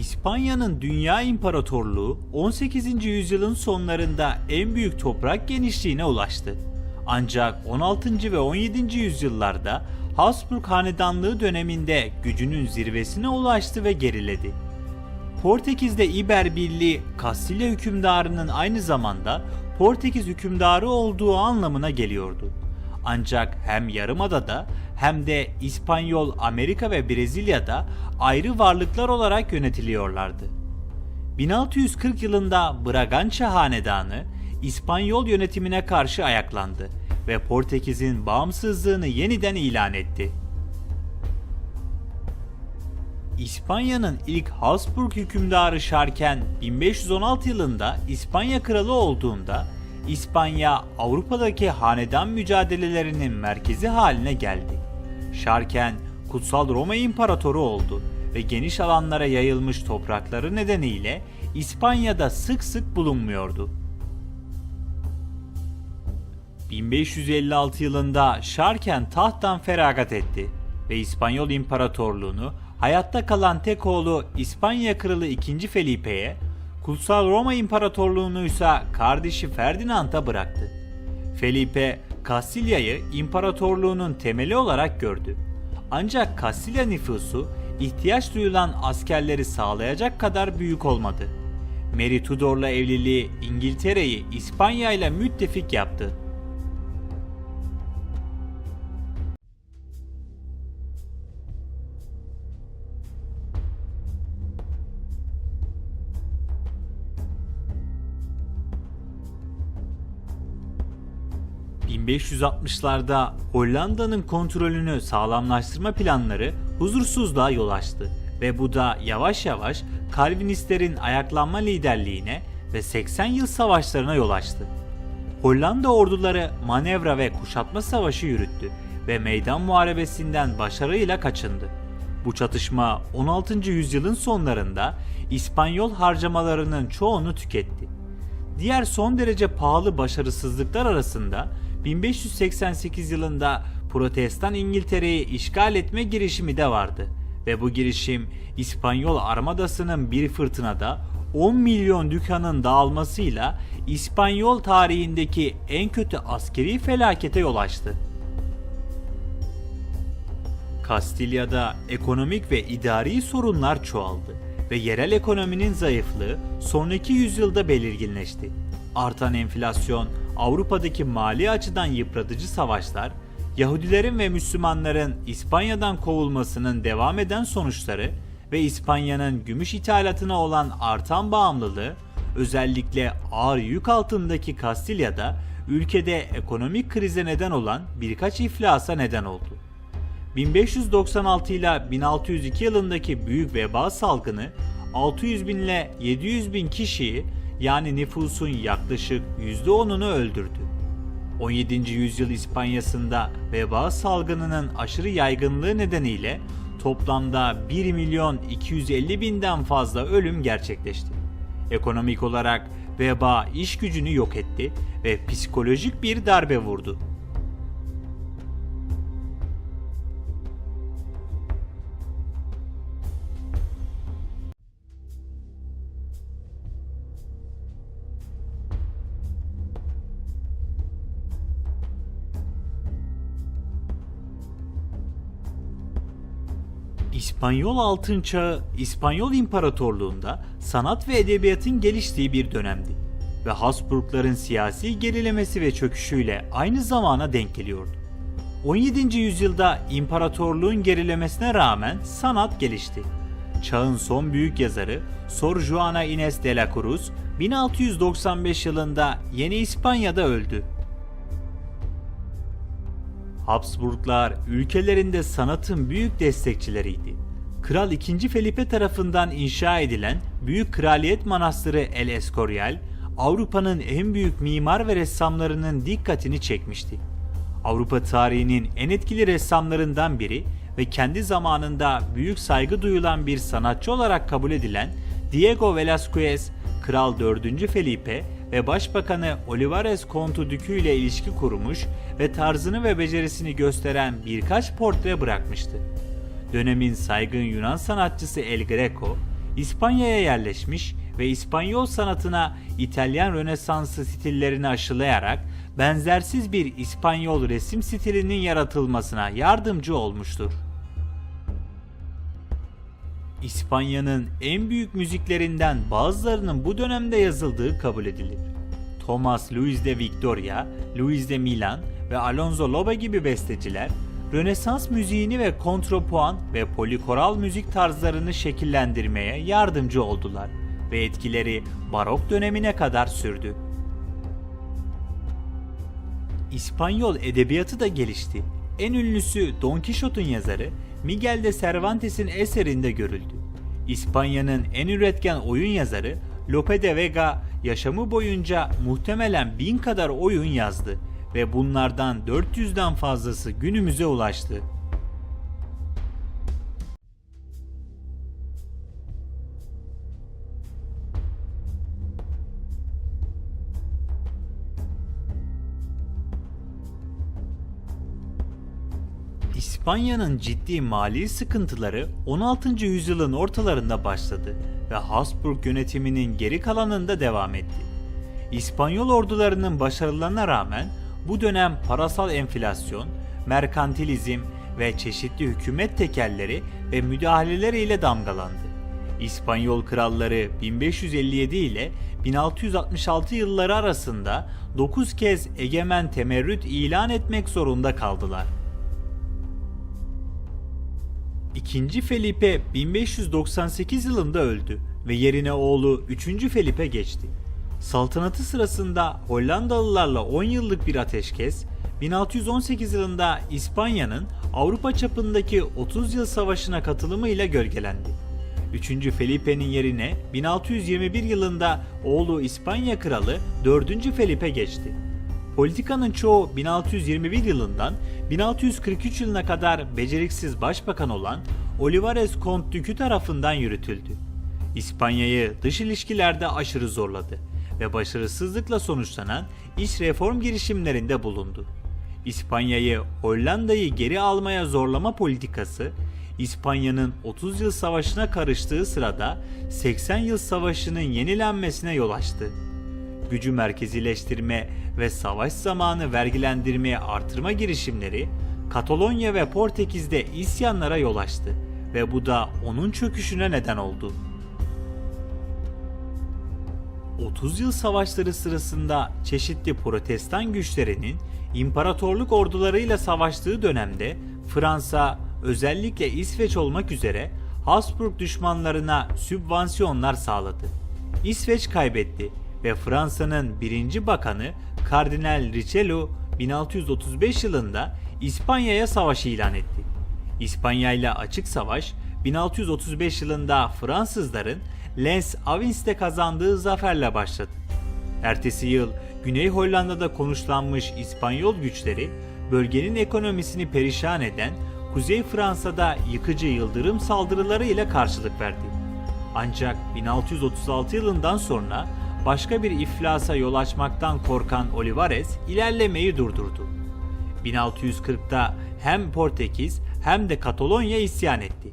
İspanya'nın dünya imparatorluğu 18. yüzyılın sonlarında en büyük toprak genişliğine ulaştı. Ancak 16. ve 17. yüzyıllarda Habsburg hanedanlığı döneminde gücünün zirvesine ulaştı ve geriledi. Portekiz'de İber Birliği Kastilya hükümdarının aynı zamanda Portekiz hükümdarı olduğu anlamına geliyordu. Ancak hem Yarımada'da hem de İspanyol Amerika ve Brezilya'da ayrı varlıklar olarak yönetiliyorlardı. 1640 yılında Bragança Hanedanı İspanyol yönetimine karşı ayaklandı ve Portekiz'in bağımsızlığını yeniden ilan etti. İspanya'nın ilk Habsburg hükümdarı Şarken 1516 yılında İspanya kralı olduğunda İspanya Avrupa'daki hanedan mücadelelerinin merkezi haline geldi. Şarken Kutsal Roma İmparatoru oldu ve geniş alanlara yayılmış toprakları nedeniyle İspanya'da sık sık bulunmuyordu. 1556 yılında Şarken tahttan feragat etti ve İspanyol İmparatorluğunu hayatta kalan tek oğlu İspanya Kralı 2. Felipe'ye, Kutsal Roma İmparatorluğunu ise kardeşi Ferdinand'a bıraktı. Felipe, Kastilya'yı imparatorluğunun temeli olarak gördü. Ancak Kastilya nüfusu ihtiyaç duyulan askerleri sağlayacak kadar büyük olmadı. Mary Tudor'la evliliği İngiltere'yi İspanya ile müttefik yaptı. ...1560'larda Hollanda'nın kontrolünü sağlamlaştırma planları huzursuzluğa yol açtı ve bu da yavaş yavaş Calvinistlerin ayaklanma liderliğine ve 80 yıl savaşlarına yol açtı. Hollanda orduları manevra ve kuşatma savaşı yürüttü ve meydan muharebesinden başarıyla kaçındı. Bu çatışma 16. yüzyılın sonlarında İspanyol harcamalarının çoğunu tüketti. Diğer son derece pahalı başarısızlıklar arasında 1588 yılında Protestan İngiltere'yi işgal etme girişimi de vardı ve bu girişim İspanyol armadasının bir fırtınada 10 milyon dükkanın dağılmasıyla İspanyol tarihindeki en kötü askeri felakete yol açtı. Kastilya'da ekonomik ve idari sorunlar çoğaldı ve yerel ekonominin zayıflığı sonraki yüzyılda belirginleşti. Artan enflasyon, Avrupa'daki mali açıdan yıpratıcı savaşlar, Yahudilerin ve Müslümanların İspanya'dan kovulmasının devam eden sonuçları ve İspanya'nın gümüş ithalatına olan artan bağımlılığı, özellikle ağır yük altındaki Kastilya'da ülkede ekonomik krize neden olan birkaç iflasa neden oldu. 1596 ile 1602 yılındaki büyük veba salgını 600 bin ile 700 bin kişiyi yani nüfusun yaklaşık %10'unu öldürdü. 17. yüzyıl İspanya'sında veba salgınının aşırı yaygınlığı nedeniyle toplamda 1 milyon 250 binden fazla ölüm gerçekleşti. Ekonomik olarak veba iş gücünü yok etti ve psikolojik bir darbe vurdu. İspanyol Altın Çağı, İspanyol İmparatorluğunda sanat ve edebiyatın geliştiği bir dönemdi ve Habsburgların siyasi gerilemesi ve çöküşüyle aynı zamana denk geliyordu. 17. yüzyılda imparatorluğun gerilemesine rağmen sanat gelişti. Çağın son büyük yazarı Sor Juana Inés de la Cruz 1695 yılında Yeni İspanya'da öldü. Habsburglar ülkelerinde sanatın büyük destekçileriydi. Kral II. Felipe tarafından inşa edilen Büyük Kraliyet Manastırı El Escorial, Avrupa'nın en büyük mimar ve ressamlarının dikkatini çekmişti. Avrupa tarihinin en etkili ressamlarından biri ve kendi zamanında büyük saygı duyulan bir sanatçı olarak kabul edilen Diego Velázquez, Kral 4. Felipe ve Başbakanı Olivares Kontudükü ile ilişki kurmuş ve tarzını ve becerisini gösteren birkaç portre bırakmıştı. Dönemin saygın Yunan sanatçısı El Greco, İspanya'ya yerleşmiş ve İspanyol sanatına İtalyan Rönesansı stillerini aşılayarak benzersiz bir İspanyol resim stilinin yaratılmasına yardımcı olmuştur. İspanya'nın en büyük müziklerinden bazılarının bu dönemde yazıldığı kabul edilir. Thomas Luis de Victoria, Luis de Milan ve Alonso Loba gibi besteciler, Rönesans müziğini ve kontrapuan ve polikoral müzik tarzlarını şekillendirmeye yardımcı oldular ve etkileri barok dönemine kadar sürdü. İspanyol edebiyatı da gelişti. En ünlüsü Don Quixote'un yazarı Miguel de Cervantes'in eserinde görüldü. İspanya'nın en üretken oyun yazarı Lope de Vega yaşamı boyunca muhtemelen bin kadar oyun yazdı ve bunlardan 400'den fazlası günümüze ulaştı. İspanya'nın ciddi mali sıkıntıları 16. yüzyılın ortalarında başladı ve Habsburg yönetiminin geri kalanında devam etti. İspanyol ordularının başarılarına rağmen bu dönem parasal enflasyon, merkantilizm ve çeşitli hükümet tekerleri ve müdahaleler ile damgalandı. İspanyol kralları 1557 ile 1666 yılları arasında 9 kez egemen temerrüt ilan etmek zorunda kaldılar. İkinci Felipe 1598 yılında öldü ve yerine oğlu 3. Felipe geçti. Saltanatı sırasında Hollandalılarla 10 yıllık bir ateşkes, 1618 yılında İspanya'nın Avrupa çapındaki 30 yıl savaşına katılımıyla gölgelendi. 3. Felipe'nin yerine 1621 yılında oğlu İspanya kralı 4. Felipe geçti. Politikanın çoğu 1621 yılından 1643 yılına kadar beceriksiz başbakan olan Olivares Kont Dükü tarafından yürütüldü. İspanya'yı dış ilişkilerde aşırı zorladı ve başarısızlıkla sonuçlanan iç reform girişimlerinde bulundu. İspanya'yı Hollanda'yı geri almaya zorlama politikası, İspanya'nın 30 yıl savaşına karıştığı sırada 80 yıl savaşının yenilenmesine yol açtı gücü merkezileştirme ve savaş zamanı vergilendirmeye artırma girişimleri Katalonya ve Portekiz'de isyanlara yol açtı ve bu da onun çöküşüne neden oldu. 30 yıl savaşları sırasında çeşitli protestan güçlerinin imparatorluk ordularıyla savaştığı dönemde Fransa, özellikle İsveç olmak üzere Habsburg düşmanlarına sübvansiyonlar sağladı. İsveç kaybetti ve Fransa'nın birinci bakanı Kardinal Richelieu 1635 yılında İspanya'ya savaş ilan etti. İspanya ile açık savaş 1635 yılında Fransızların Lens Avins'te kazandığı zaferle başladı. Ertesi yıl Güney Hollanda'da konuşlanmış İspanyol güçleri bölgenin ekonomisini perişan eden Kuzey Fransa'da yıkıcı yıldırım saldırıları ile karşılık verdi. Ancak 1636 yılından sonra başka bir iflasa yol açmaktan korkan Olivares ilerlemeyi durdurdu. 1640'da hem Portekiz hem de Katalonya isyan etti.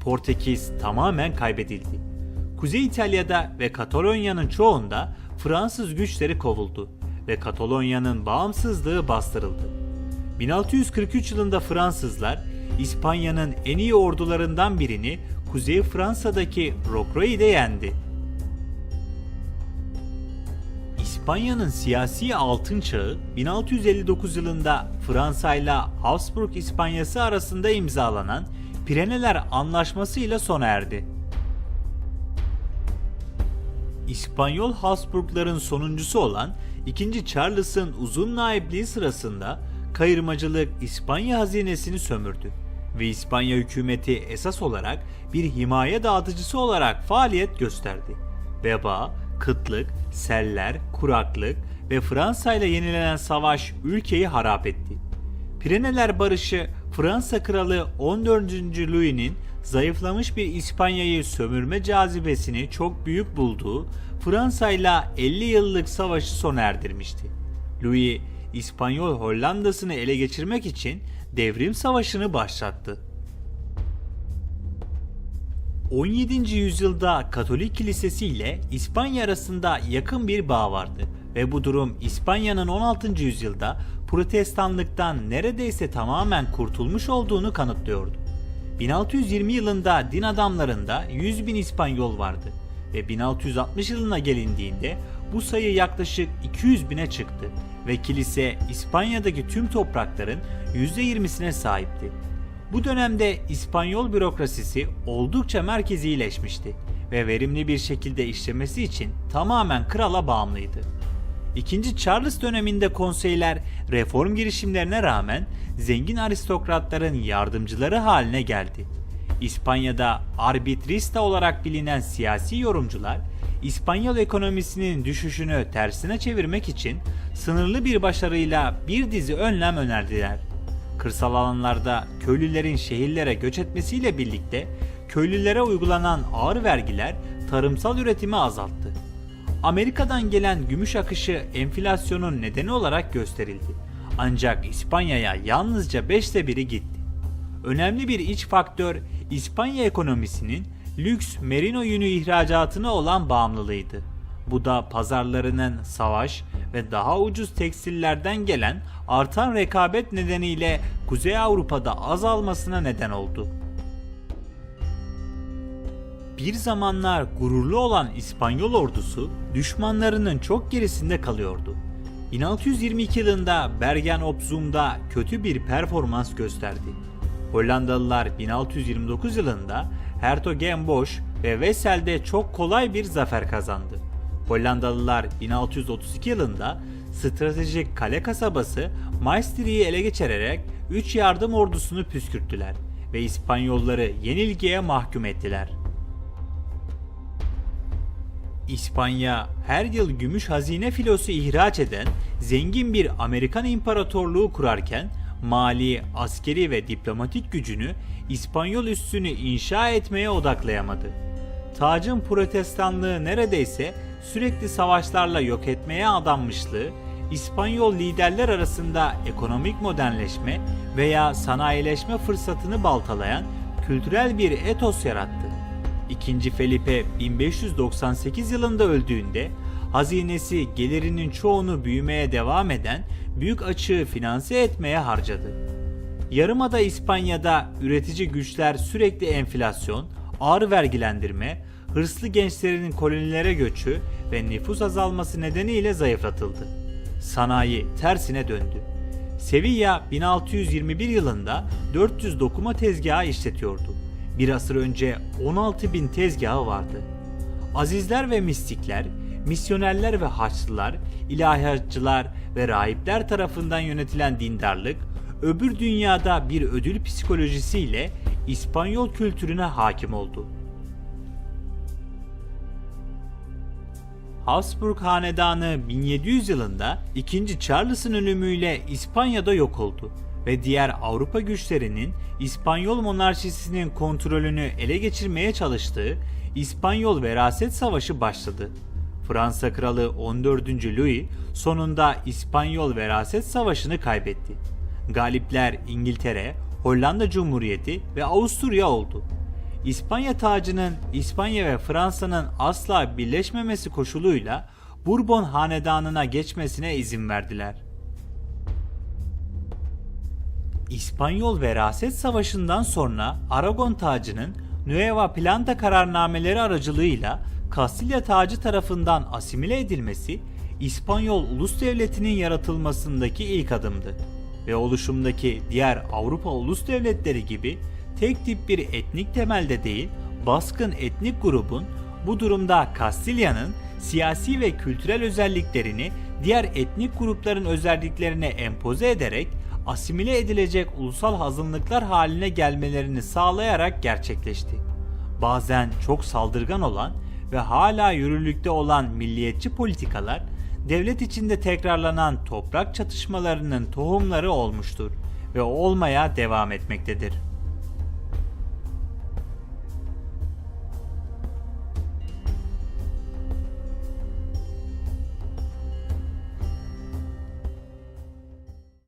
Portekiz tamamen kaybedildi. Kuzey İtalya'da ve Katalonya'nın çoğunda Fransız güçleri kovuldu ve Katalonya'nın bağımsızlığı bastırıldı. 1643 yılında Fransızlar İspanya'nın en iyi ordularından birini Kuzey Fransa'daki Rocroy'de yendi. İspanya'nın siyasi altın çağı 1659 yılında Fransa ile Habsburg İspanyası arasında imzalanan Pireneler Anlaşması ile sona erdi. İspanyol Habsburgların sonuncusu olan 2. Charles'ın uzun naipliği sırasında kayırmacılık İspanya hazinesini sömürdü ve İspanya hükümeti esas olarak bir himaye dağıtıcısı olarak faaliyet gösterdi. Veba, kıtlık, seller, kuraklık ve Fransa ile yenilenen savaş ülkeyi harap etti. Pireneler Barışı Fransa Kralı 14. Louis'nin zayıflamış bir İspanya'yı sömürme cazibesini çok büyük bulduğu Fransa ile 50 yıllık savaşı sona erdirmişti. Louis, İspanyol Hollanda'sını ele geçirmek için devrim savaşını başlattı. 17. yüzyılda Katolik Kilisesi ile İspanya arasında yakın bir bağ vardı ve bu durum İspanya'nın 16. yüzyılda Protestanlıktan neredeyse tamamen kurtulmuş olduğunu kanıtlıyordu. 1620 yılında din adamlarında 100 bin İspanyol vardı ve 1660 yılına gelindiğinde bu sayı yaklaşık 200 bine çıktı ve kilise İspanya'daki tüm toprakların %20'sine sahipti. Bu dönemde İspanyol bürokrasisi oldukça merkezileşmişti ve verimli bir şekilde işlemesi için tamamen krala bağımlıydı. İkinci Charles döneminde konseyler reform girişimlerine rağmen zengin aristokratların yardımcıları haline geldi. İspanya'da arbitrista olarak bilinen siyasi yorumcular, İspanyol ekonomisinin düşüşünü tersine çevirmek için sınırlı bir başarıyla bir dizi önlem önerdiler. Kırsal alanlarda köylülerin şehirlere göç etmesiyle birlikte köylülere uygulanan ağır vergiler tarımsal üretimi azalttı. Amerika'dan gelen gümüş akışı enflasyonun nedeni olarak gösterildi. Ancak İspanya'ya yalnızca 5'te 1'i gitti. Önemli bir iç faktör İspanya ekonomisinin lüks merino yünü ihracatına olan bağımlılığıydı. Bu da pazarlarının savaş ve daha ucuz tekstillerden gelen artan rekabet nedeniyle Kuzey Avrupa'da azalmasına neden oldu. Bir zamanlar gururlu olan İspanyol ordusu düşmanlarının çok gerisinde kalıyordu. 1622 yılında Bergen op Zoom'da kötü bir performans gösterdi. Hollandalılar 1629 yılında Hertogenbosch ve Wessel'de çok kolay bir zafer kazandı. Hollandalılar 1632 yılında stratejik kale kasabası Maastricht'i ele geçirerek 3 yardım ordusunu püskürttüler ve İspanyolları yenilgiye mahkum ettiler. İspanya her yıl gümüş hazine filosu ihraç eden zengin bir Amerikan imparatorluğu kurarken mali, askeri ve diplomatik gücünü İspanyol üssünü inşa etmeye odaklayamadı. Tacın protestanlığı neredeyse sürekli savaşlarla yok etmeye adanmışlığı, İspanyol liderler arasında ekonomik modernleşme veya sanayileşme fırsatını baltalayan kültürel bir etos yarattı. İkinci Felipe 1598 yılında öldüğünde hazinesi gelirinin çoğunu büyümeye devam eden büyük açığı finanse etmeye harcadı. Yarımada İspanya'da üretici güçler sürekli enflasyon, ağır vergilendirme, hırslı gençlerin kolonilere göçü ve nüfus azalması nedeniyle zayıflatıldı. Sanayi tersine döndü. Sevilla 1621 yılında 400 dokuma tezgahı işletiyordu. Bir asır önce 16 bin tezgahı vardı. Azizler ve mistikler, misyonerler ve haçlılar, ilahiyatçılar ve rahipler tarafından yönetilen dindarlık, öbür dünyada bir ödül psikolojisiyle İspanyol kültürüne hakim oldu. Habsburg Hanedanı 1700 yılında 2. Charles'ın ölümüyle İspanya'da yok oldu ve diğer Avrupa güçlerinin İspanyol monarşisinin kontrolünü ele geçirmeye çalıştığı İspanyol Veraset Savaşı başladı. Fransa Kralı 14. Louis sonunda İspanyol Veraset Savaşı'nı kaybetti. Galipler İngiltere, Hollanda Cumhuriyeti ve Avusturya oldu. İspanya tacının İspanya ve Fransa'nın asla birleşmemesi koşuluyla Bourbon hanedanına geçmesine izin verdiler. İspanyol Veraset Savaşı'ndan sonra Aragon tacının Nueva Planta kararnameleri aracılığıyla Kastilya tacı tarafından asimile edilmesi İspanyol ulus devletinin yaratılmasındaki ilk adımdı. Ve oluşumdaki diğer Avrupa ulus devletleri gibi tek tip bir etnik temelde değil, baskın etnik grubun bu durumda Kastilya'nın siyasi ve kültürel özelliklerini diğer etnik grupların özelliklerine empoze ederek asimile edilecek ulusal azınlıklar haline gelmelerini sağlayarak gerçekleşti. Bazen çok saldırgan olan ve hala yürürlükte olan milliyetçi politikalar devlet içinde tekrarlanan toprak çatışmalarının tohumları olmuştur ve olmaya devam etmektedir.